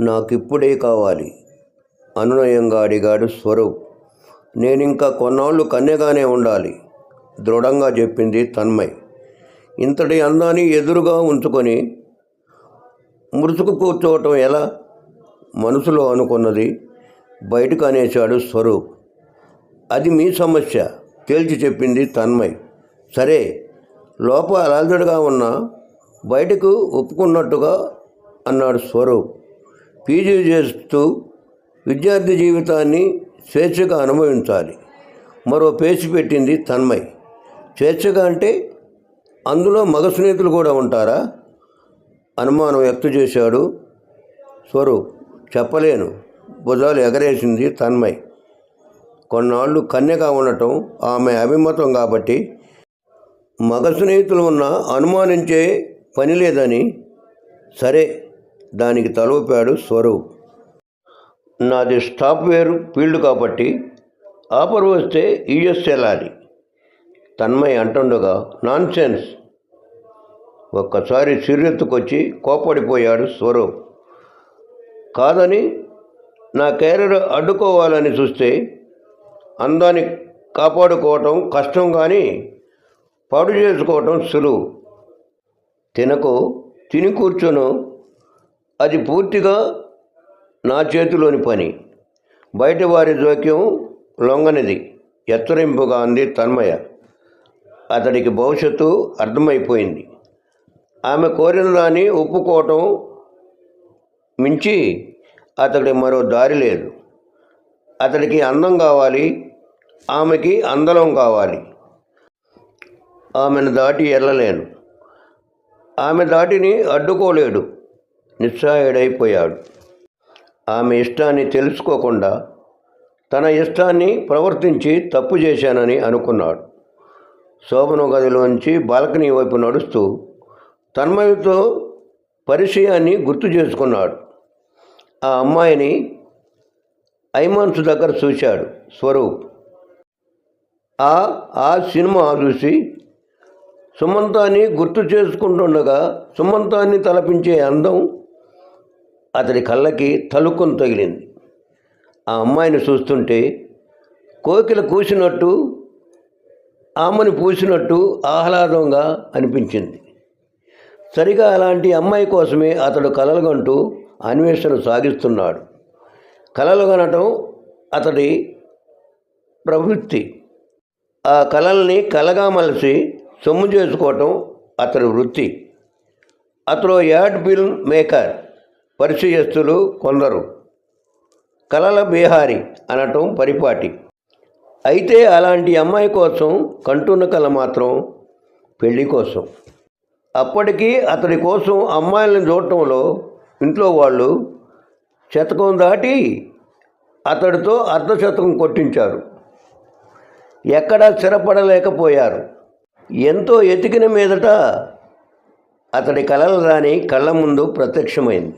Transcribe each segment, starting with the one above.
నాకిప్పుడే కావాలి. అనునయంగా అడిగాడు స్వరూప్. నేనింకా కొన్నాళ్ళు కన్యగానే ఉండాలి దృఢంగా చెప్పింది తన్మయ్. ఇంతటి అందాన్ని ఎదురుగా ఉంచుకొని మురుసుకు కూర్చోవటం ఎలా? మనసులో అనుకున్నది బయటకు అనేశాడు స్వరూప్. అది మీ సమస్య తేల్చి చెప్పింది తన్మయ్. సరే లోపల అలజడిగా ఉన్న బయటకు ఒప్పుకున్నట్టుగా అన్నాడు స్వరూప్. పీజీ చేస్తూ విద్యార్థి జీవితాన్ని స్వేచ్ఛగా అనుభవించాలి. మరో పేచి పెట్టింది తన్మయ్. స్వేచ్ఛగా అంటే అందులో మగ స్నేహితులు కూడా ఉంటారా? అనుమానం వ్యక్తం చేశాడు స్వరూప్. చెప్పలేను. భుజాలు ఎగరేసింది తన్మయ్. కొన్నాళ్ళు కన్యగా ఉండటం ఆమె అభిమతం కాబట్టి మగ స్నేహితులు ఉన్న అనుమానించే పని లేదని సరే దానికి తలూపాడు స్వరూప్. నాది సాఫ్ట్వేర్ ఫీల్డ్ కాబట్టి ఆఫర్ వస్తే యూఎస్ వెళ్ళాలి తన్మయ్ అంటుండగా నాన్ సెన్స్ ఒక్కసారి సిర్రెత్తుకొచ్చి కోపడిపోయాడు స్వరూప్. కాదని నా కెరీర్ అడ్డుకోవాలని చూస్తే అందాన్ని కాపాడుకోవటం కష్టం కానీ పాడు చేసుకోవటం సులువు. తినకు తిని కూర్చును అది పూర్తిగా నా చేతిలోని పని. బయట వారి జోక్యం లొంగనిది. ఎత్తరింపుగా అంది తన్మయ. అతడికి భవిష్యత్తు అర్థమైపోయింది. ఆమె కోరిన దాన్ని ఒప్పుకోవటం మించి అతడి మరో దారి లేదు. అతడికి అందం కావాలి. ఆమెకి అందలం కావాలి. ఆమెను దాటి వెళ్ళలేను ఆమె దాటిని అడ్డుకోలేడు. నిస్సహాయుడైపోయాడు. ఆమె ఇష్టాన్ని తెలుసుకోకుండా తన ఇష్టాన్ని ప్రవర్తించి తప్పు చేశానని అనుకున్నాడు. శోభన గదిలోంచి బాల్కనీ వైపు నడుస్తూ తన్మయుతో పరిచయాన్ని గుర్తు చేసుకున్నాడు. ఆ అమ్మాయిని ఐమాన్స్ దగ్గర చూశాడు స్వరూప్. ఆ ఆ సినిమా చూసి సుమంతాన్ని గుర్తు చేసుకుంటుండగా సుమంతాన్ని తలపించే అందం అతడి కళ్ళకి తలుక్కుని తగిలింది. ఆ అమ్మాయిని చూస్తుంటే కోకిల కూసినట్టు ఆమెను పూసినట్టు ఆహ్లాదంగా అనిపించింది. సరిగా అలాంటి అమ్మాయి కోసమే అతడు కలలుగంటూ అన్వేషణ సాగిస్తున్నాడు. కలలుగనటం అతడి ప్రవృత్తి. ఆ కళల్ని కలగా మలిసి సొమ్ము చేసుకోవటం అతడి వృత్తి. అతడు యాడ్ ఫిల్మ్ మేకర్. పరిచయస్తులు కొందరు. కలల బీహారి అనటం పరిపాటి. అయితే అలాంటి అమ్మాయి కోసం కంటున్న కళ మాత్రం పెళ్ళి కోసం. అప్పటికీ అతడి కోసం అమ్మాయిలను చూడటంలో ఇంట్లో వాళ్ళు శతకం దాటి అతడితో అర్ధశతకం కొట్టించారు. ఎక్కడా స్థిరపడలేకపోయారు. ఎంతో ఎతికిన మీదట అతడి కలలు రాని కళ్ళ ముందు ప్రత్యక్షమైంది.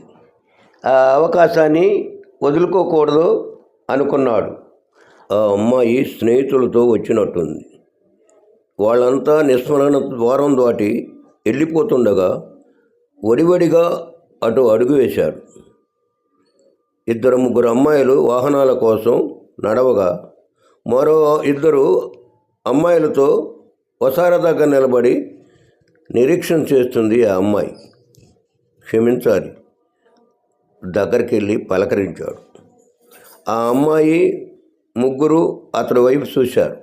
అవకాశాన్ని వదులుకోకూడదు అనుకున్నాడు. ఆ అమ్మాయి స్నేహితులతో వచ్చినట్టుంది. వాళ్ళంతా నిస్మరణ ద్వారం దాటి వెళ్ళిపోతుండగా వడివడిగా అటు అడుగు వేశారు. ఇద్దరు ముగ్గురు అమ్మాయిలు వాహనాల కోసం నడవగా మరో ఇద్దరు అమ్మాయిలతో వసార దగ్గర నిలబడి నిరీక్షణ చేస్తుంది ఆ అమ్మాయి. క్షమించాలి. దగ్గరికి వెళ్ళి పలకరించాడు. ఆ అమ్మాయి ముగ్గురు అతడి వైపు చూశారు.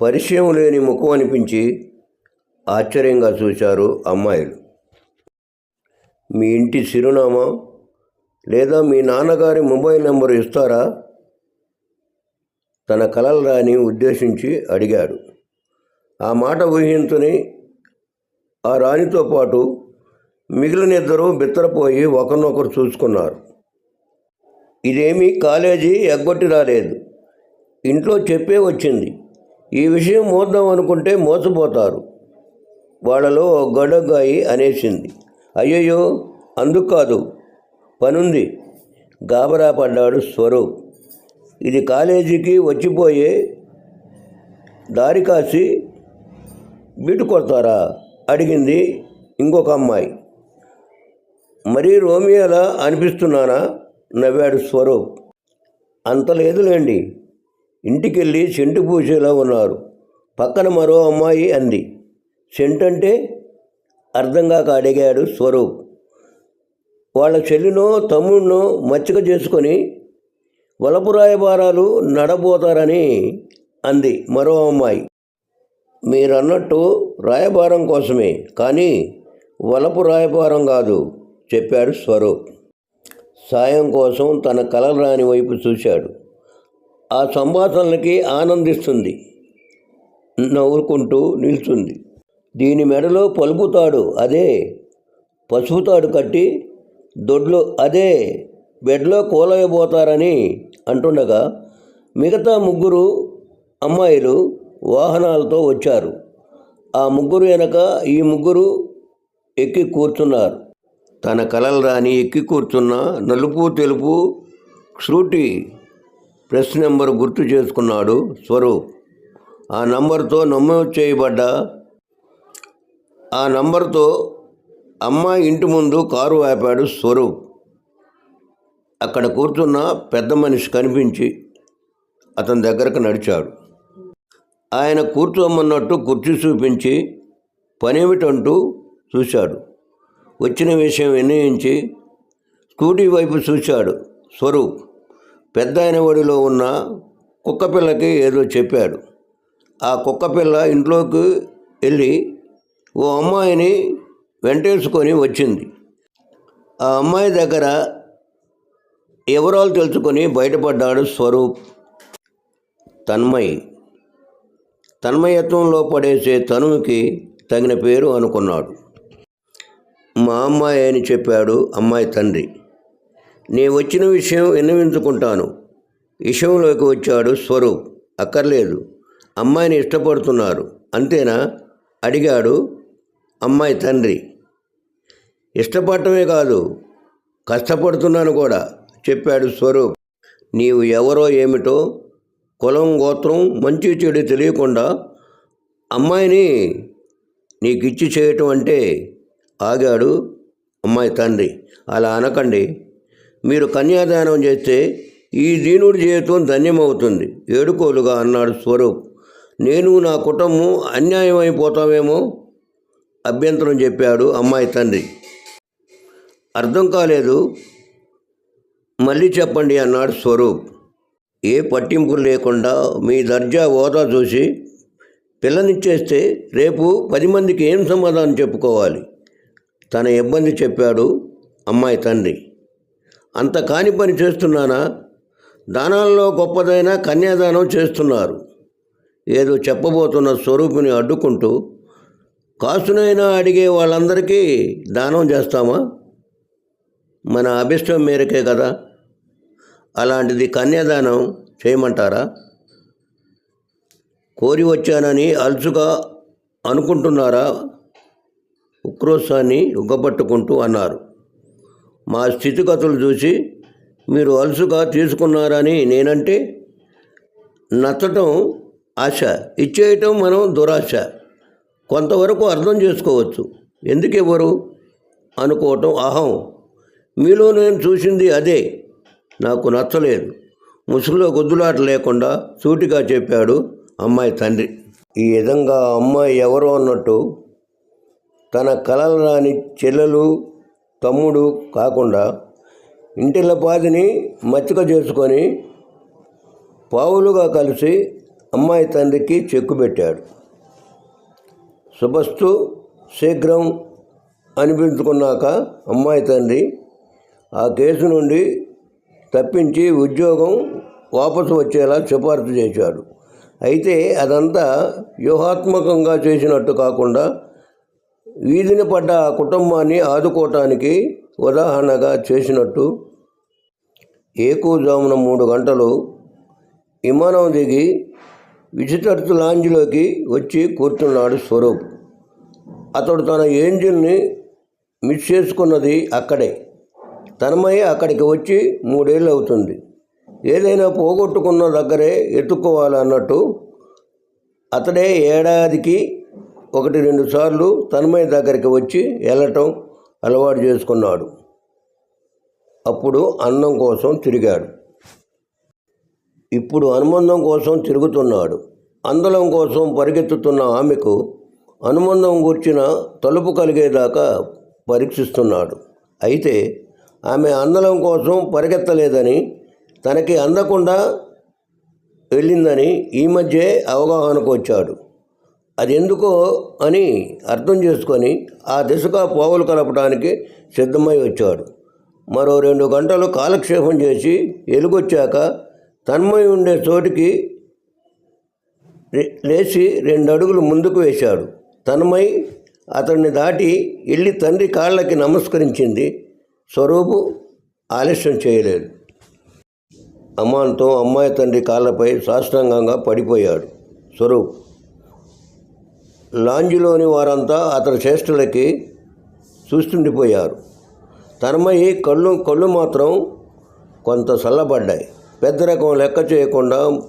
పరిచయం లేని ముఖం అనిపించి ఆశ్చర్యంగా చూశారు అమ్మాయిలు. మీ ఇంటి చిరునామా? లేదా మీ నాన్నగారి మొబైల్ నెంబరు ఇస్తారా? తన కలలు రాని ఉద్దేశించి అడిగాడు. ఆ మాట ఊహించుని ఆ రాణితో పాటు మిగిలిన ఇద్దరు బిత్తరపోయి ఒకరినొకరు చూసుకున్నారు. ఇదేమీ కాలేజీ ఎగ్గొట్టి రాలేదు. ఇంట్లో చెప్పే వచ్చింది. ఈ విషయం మోద్దాం అనుకుంటే మోసపోతారు. వాళ్ళలో ఓ గడగాయి అనేసింది. అయ్యయ్యో అందుకు కాదు. పనుంది. గాబరా పడ్డాడు స్వరూప్. ఇది కాలేజీకి వచ్చిపోయే దారి కాసి బీటు కొడతారా? అడిగింది ఇంకొక అమ్మాయి. మరీ రోమియోలా అనిపిస్తున్నానా? నవ్వాడు స్వరూప్. అంత లేదులేండి. ఇంటికెళ్ళి సెంటు పూసేలా ఉన్నారు. పక్కన మరో అమ్మాయి అంది. సెంట్ అంటే? అర్థం కాక అడిగాడు స్వరూప్. వాళ్ళ చెల్లినో తమ్ముడినో మచ్చిక చేసుకొని వలపు రాయబారాలు నడబోతారని అంది మరో అమ్మాయి. మీరన్నట్టు రాయబారం కోసమే కానీ వలపు రాయబారం కాదు. చెప్పాడు స్వరూప్ సాయం కోసం తన కలరాని వైపు చూశాడు. ఆ సంభాషణలకి ఆనందిస్తుంది. నవ్వుకుంటూ నిల్చుంది. దీని మెడలో పలుపుతాడు అదే. పసుపుతాడు కట్టి దొడ్లో అదే. బెడ్లో కూలయబోతారని అంటుండగా మిగతా ముగ్గురు అమ్మాయిలు వాహనాలతో వచ్చారు. ఆ ముగ్గురు వెనక ఈ ముగ్గురు ఎక్కి కూర్చున్నారు. తన కలలు రాని ఎక్కి కూర్చున్న నలుపు తెలుపు శ్రూటి ప్రెస్ నెంబర్ గుర్తు చేసుకున్నాడు స్వరూప్. ఆ నంబర్తో నమోదు చేయబడ్డ ఆ నంబర్తో అమ్మాయి ఇంటి ముందు కారు ఆపాడు స్వరూప్. అక్కడ కూర్చున్న పెద్ద మనిషి కనిపించి అతని దగ్గరకు నడిచాడు. ఆయన కూర్చోమన్నట్టు కుర్చీ చూపించి పనేమిటంటూ చూశాడు. వచ్చిన విషయం నిర్ణయించి స్కూటీ వైపు చూశాడు స్వరూప్. పెద్ద అయిన ఒడిలో ఉన్న కుక్కపిల్లకి ఏదో చెప్పాడు. ఆ కుక్కపిల్ల ఇంట్లోకి వెళ్ళి ఓ అమ్మాయిని వెంటేసుకొని వచ్చింది. ఆ అమ్మాయి దగ్గర వివరాలు తెలుసుకొని బయటపడ్డాడు స్వరూప్. తన్మయ్. తన్మయత్వంలో పడేసే తనువుకి తగిన పేరు అనుకున్నాడు. మా అమ్మాయి అని చెప్పాడు అమ్మాయి తండ్రి. నీ వచ్చిన విషయం విన్నవించుకుంటాను. విషయంలోకి వచ్చాడు స్వరూప్. అక్కర్లేదు. అమ్మాయిని ఇష్టపడుతున్నారు. అంతేనా? అడిగాడు అమ్మాయి తండ్రి. ఇష్టపడటమే కాదు కష్టపడుతున్నాను కూడా చెప్పాడు స్వరూప్. నీవు ఎవరో ఏమిటో కులం గోత్రం మంచి చెడు తెలియకుండా అమ్మాయిని నీకు ఇచ్చి చేయటం అంటే ఆగాడు అమ్మాయి తండ్రి అలా అనకండి. మీరు కన్యాదానం చేస్తే ఈ దీనుడి జీవితం ధన్యమవుతుంది. ఏడుకోలుగా అన్నాడు స్వరూప్. నేను నా కుటుంబం అన్యాయం అయిపోతామేమో అభ్యంతరం చెప్పాడు అమ్మాయి తండ్రి. అర్థం కాలేదు. మళ్ళీ చెప్పండి అన్నాడు స్వరూప్. ఏ పట్టింపు లేకుండా మీ దర్జా హోదా చూసి పిల్లనిచ్చేస్తే రేపు పది మందికి ఏం సమాధానం చెప్పుకోవాలి? తన ఇబ్బంది చెప్పాడు అమ్మాయి తండ్రి. అంత కాని పని చేస్తున్నానా? దానాల్లో గొప్పదైన కన్యాదానం చేస్తున్నారు. ఏదో చెప్పబోతున్న స్వరూపుని అడ్డుకుంటూ కాసునైనా అడిగే వాళ్ళందరికీ దానం చేస్తామా? మన అభిష్టం మేరకే కదా. అలాంటిది కన్యాదానం చేయమంటారా? కోరి వచ్చానని అలుసుగా అనుకుంటున్నారా? ఉక్రోత్సాన్ని ఉగ్గపట్టుకుంటూ అన్నారు. మా స్థితిగతులు చూసి మీరు అలుసుగా తీసుకున్నారని నేనంటే నచ్చటం ఆశ ఇచ్చేయటం మనం దురాశ. కొంతవరకు అర్థం చేసుకోవచ్చు. ఎందుకు ఇవ్వరు అనుకోవటం అహం. మీలో నేను చూసింది అదే. నాకు నచ్చలేదు. ముసుగులో గుద్దులాట లేకుండా సూటిగా చెప్పాడు అమ్మాయి తండ్రి. ఈ విధంగా అమ్మాయి ఎవరు అన్నట్టు తన కలలు రాని చెల్లెలు తమ్ముడు కాకుండా ఇంటిల్లపాదిని మచ్చిక చేసుకొని పావులుగా కలిసి అమ్మాయి తండ్రికి చెక్కు పెట్టాడు. శుభస్తు శీఘ్రం అనిపించుకున్నాక అమ్మాయి తండ్రి ఆ కేసు నుండి తప్పించి ఉద్యోగం వాపసు వచ్చేలా సిఫార్సు చేశాడు. అయితే అదంతా వ్యూహాత్మకంగా చేసినట్టు కాకుండా వీధిని పడ్డ ఆ కుటుంబాన్ని ఆదుకోవటానికి ఉదాహరణగా చేసినట్టు ఏకూజామున మూడు గంటలు విమానం దిగి విజిటర్స్ లాంజ్లోకి వచ్చి కూర్చున్నాడు స్వరూప్. అతడు తన ఏంజిల్ని మిస్ చేసుకున్నది అక్కడే. తన్మయ్య అక్కడికి వచ్చి మూడేళ్ళు అవుతుంది. ఏదైనా పోగొట్టుకున్న దగ్గరే ఎత్తుకోవాలన్నట్టు అతడే ఏడాదికి ఒకటి రెండు సార్లు తన్మయ్య దగ్గరికి వచ్చి వెళ్ళటం అలవాటు చేసుకున్నాడు. అప్పుడు అన్నం కోసం తిరిగాడు. ఇప్పుడు అనుబంధం కోసం తిరుగుతున్నాడు. అందలం కోసం పరిగెత్తుతున్న ఆమెకు అనుబంధం కూర్చిన తలుపు కలిగేదాకా పరీక్షిస్తున్నాడు. అయితే ఆమె అందలం కోసం పరిగెత్తలేదని తనకి అందకుండా వెళ్ళిందని ఈ మధ్యే అవగాహనకు వచ్చాడు. అది ఎందుకో అని అర్థం చేసుకొని ఆ దిశగా పోవలు కలపడానికి సిద్ధమై వచ్చాడు. మరో రెండు గంటలు కాలక్షేపం చేసి ఎలుగొచ్చాక తన్మయి ఉండే చోటికి లేచి రెండు అడుగులు ముందుకు వేశాడు. తన్మయి అతన్ని దాటి వెళ్ళి తండ్రి కాళ్ళకి నమస్కరించింది. స్వరూపు ఆలస్యం చేయలేదు. అమ్మాంతో అమ్మాయి తండ్రి కాళ్ళపై సాష్టాంగంగా పడిపోయాడు. స్వరూప్ లాంజ్లోని వారంతా అతని చేష్టలకి చూస్తుండిపోయారు. తన్మయి కళ్ళు కళ్ళు మాత్రం కొంత చల్లబడ్డాయి. పెద్ద రకం లెక్క చేయకుండా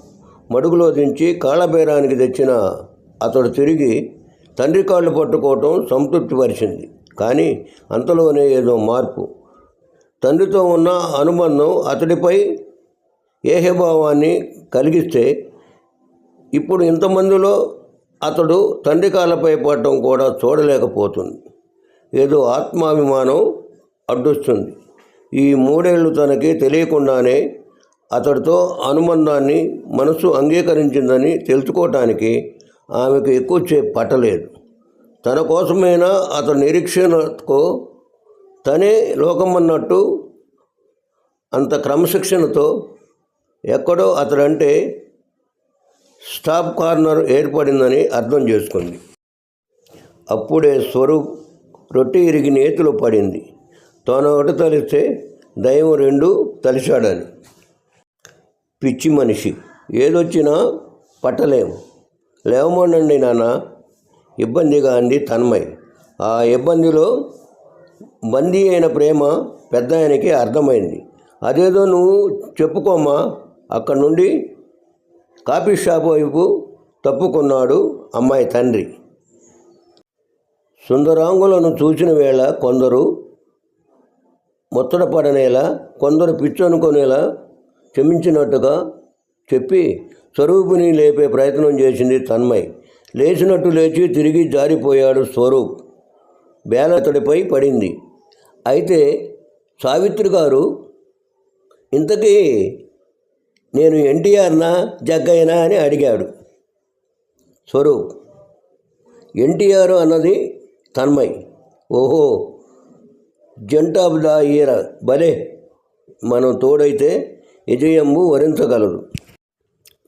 మడుగులో దించి కాళ్ళబేరానికి తెచ్చిన అతడు తిరిగి తండ్రి కాళ్ళు పట్టుకోవటం సంతృప్తిపరిచింది. కానీ అంతలోనే ఏదో మార్పు. తండ్రితో ఉన్న అనుబంధం అతడిపై ఏహభావాన్ని కలిగిస్తే ఇప్పుడు ఇంతమందిలో అతడు తండ్రి కాళ్ళపై పడటం కూడా చూడలేకపోతుంది. ఏదో ఆత్మాభిమానం అడ్డొస్తుంది. ఈ మూడేళ్ళు తనకి తెలియకుండానే అతడితో అనుబంధాన్ని మనసు అంగీకరించిందని తెలుసుకోవటానికి ఆమెకు ఎక్కువసేపు పట్టలేదు. తన కోసమైనా అతని నిరీక్షణకు తనే లోకమన్నట్టు అంత క్రమశిక్షణతో ఎక్కడో అతడంటే స్టాప్ కార్నర్ ఏర్పడిందని అర్థం చేసుకుంది. అప్పుడే స్వరూప్ రొట్టె ఇరిగి నేతిలో పడింది. తాను ఒకటి తలిస్తే దైవం రెండు తలిచాడని పిచ్చి మనిషి. ఏదొచ్చినా పట్టలేము లేవమోనండి నాన్న. ఇబ్బందిగా అంది తన్మయ్. ఆ ఇబ్బందిలో బందీ అయిన ప్రేమ పెద్ద ఆయనకి అర్థమైంది. అదేదో నువ్వు చెప్పుకోమా అక్కడి నుండి కాఫీ షాప్ వైపు తప్పుకున్నాడు అమ్మాయి తండ్రి. సుందరాంగులను చూసిన వేళ కొందరు ముత్తడపడనేలా కొందరు పిచ్చనుకునేలా క్షమించినట్టుగా చెప్పి స్వరూపుని లేపే ప్రయత్నం చేసింది తన్మయ్. లేచినట్టు లేచి తిరిగి జారిపోయాడు స్వరూప్. బేలతడిపై పడింది. అయితే సావిత్రి గారు ఇంతకీ నేను ఎన్టీఆర్నా జగ్గయ్యనా అని అడిగాడు. స్వరూప్ ఎన్టీఆర్ అన్నది తన్మయ్. ఓహో జంట ఆఫ్ ద ఇయర్ భలే మనం తోడైతే విజయము వరించగలదు.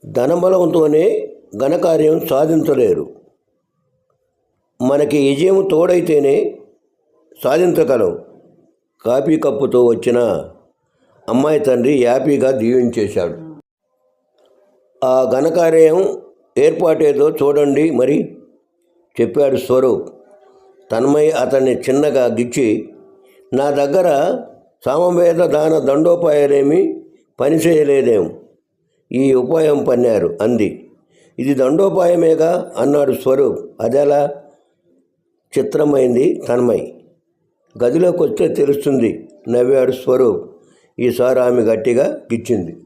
ధనబలంతోనే ఘనకార్యం సాధించలేరు. మనకి విజయం తోడైతేనే సాధించగలం. కాపీ కప్పుతో వచ్చిన అమ్మాయి తండ్రి హ్యాపీగా దీవించేశాడు. ఆ ఘనకార్యం ఏర్పాటేదో చూడండి మరి చెప్పాడు స్వరూప్. తన్మయ్య అతన్ని చిన్నగా గిచ్చి నా దగ్గర సామవేద దాన దండోపాయాలేమి పనిచేయలేదేం ఈ ఉపాయం పన్నారు అంది. ఇది దండోపాయమేగా? అన్నాడు స్వరూప్. అదెలా? చిత్రమైంది తన్మయ్. గదిలోకి వస్తే తెలుస్తుంది నవ్వాడు స్వరూప్. ఈసారి ఆమె గట్టిగా గిచ్చింది.